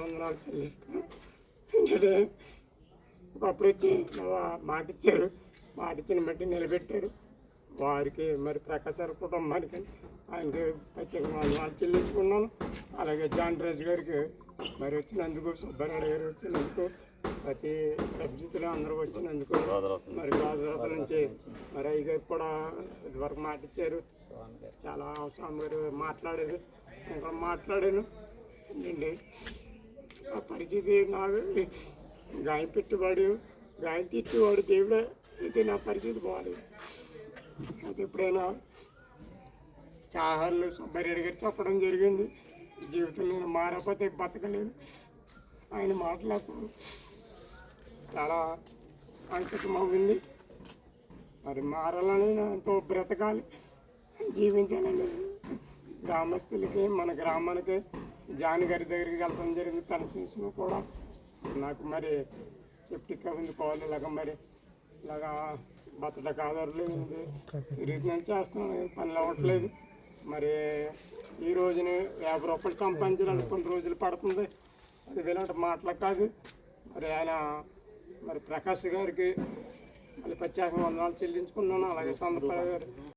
వందనాలు చెల్లిస్తాను ఒకప్పుడు వచ్చి మాట ఇచ్చారు మాట ఇచ్చిన బట్టి నిలబెట్టారు. వారికి మరి ప్రకాశాల కుటుంబానికి ఆయనకి ప్రత్యేకంగా వందనాలు చెల్లించుకున్నాను. అలాగే జాన్ రాజు గారికి మరి వచ్చినందుకు సుబ్బారాయుడు గారు వచ్చినందుకు ప్రతి సబ్జెక్టులో అందరూ వచ్చినందుకు మరి గాజురాత నుంచి మరి అయ్య గారు కూడా ఇదివరకు మాట ఇచ్చారు చాలా స్వామి గారు మాట్లాడేది. నేను కూడా మాట్లాడాను. ఏంటండి పరిస్థితి నాకు గాయం పెట్టుబడి గాయం తిట్టువాడు దేవుడే అయితే నా పరిస్థితి బాగాలేదు అయితే ఎప్పుడైనా చాహర్లు సుబ్బారెడ్డి గారు చెప్పడం జరిగింది. జీవితం నేను మారకపోతే బతకలేను. ఆయన మాటలకు చాలా అంకితం మరి మారాలని నేను ఎంతో బ్రతకాలి. జీవించాలని గ్రామస్తులకి మన గ్రామానికి జాన్ గారి దగ్గరికి వెళ్ళడం జరిగింది. తన శిశువు కూడా నాకు మరి సెప్టిక్ ఉంది కావాలి ఇలాగ మరి ఇలాగా బతక ఆధారలేదు నేను చేస్తున్నాను. పనులు అవ్వట్లేదు. మరి ఈ రోజుని యాభై రూపాయలు సంపాదించడానికి కొన్ని రోజులు పడుతుంది. అది ఇలాంటి మాటలు కాదు. మరి ఆయన మరి ప్రకాష్ గారికి మళ్ళీ ప్రత్యేకంగా వందనాలు చెల్లించుకున్నాను. అలాగే సందర్భ గారు